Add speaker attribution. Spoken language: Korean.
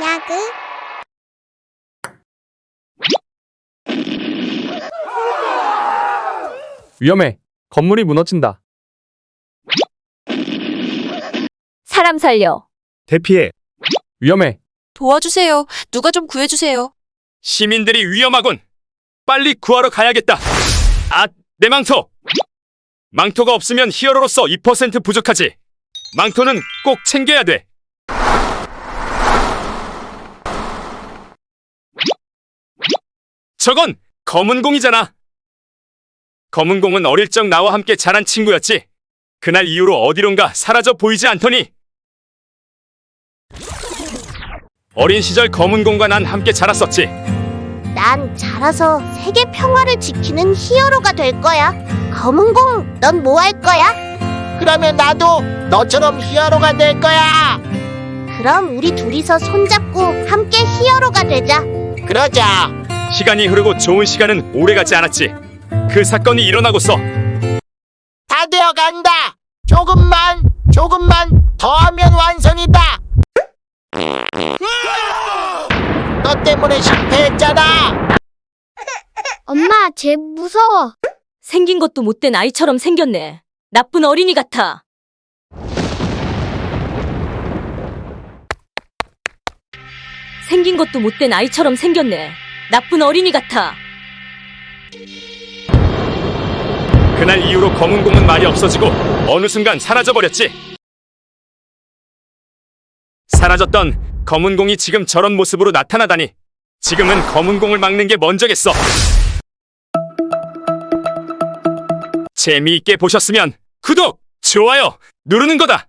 Speaker 1: 야구
Speaker 2: 위험해. 건물이 무너진다.
Speaker 3: 사람 살려.
Speaker 2: 대피해. 위험해.
Speaker 4: 도와주세요. 누가 좀 구해주세요.
Speaker 5: 시민들이 위험하군. 빨리 구하러 가야겠다. 아, 내 망토. 망토가 없으면 히어로로서 2% 부족하지. 망토는 꼭 챙겨야 돼. 저건 검은 공이잖아. 검은 공은 어릴 적 나와 함께 자란 친구였지. 그날 이후로 어디론가 사라져 보이지 않더니. 어린 시절 검은 공과 난 함께 자랐었지.
Speaker 1: 난 자라서 세계 평화를 지키는 히어로가 될 거야 검은 공 넌 뭐 할 거야?
Speaker 6: 그러면 나도 너처럼 히어로가 될 거야.
Speaker 1: 그럼 우리 둘이서 손잡고 함께 히어로가 되자
Speaker 6: 그러자.
Speaker 5: 시간이 흐르고 좋은 시간은 오래가지 않았지. 그 사건이 일어나고서
Speaker 6: 다 되어 간다. 조금만, 조금만 더 하면 완성이다. 너 때문에 실패했잖아.
Speaker 1: 엄마 쟤 무서워
Speaker 3: 생긴 것도 못된 아이처럼 생겼네. 나쁜 어린이 같아. 생긴 것도 못된 아이처럼 생겼네. 나쁜 어린이 같아.
Speaker 5: 그날 이후로 검은 공은 말이 없어지고 어느 순간 사라져버렸지. 사라졌던 검은 공이 지금 저런 모습으로 나타나다니. 지금은 검은 공을 막는 게 먼저겠어. 재미있게 보셨으면 구독, 좋아요 누르는 거다.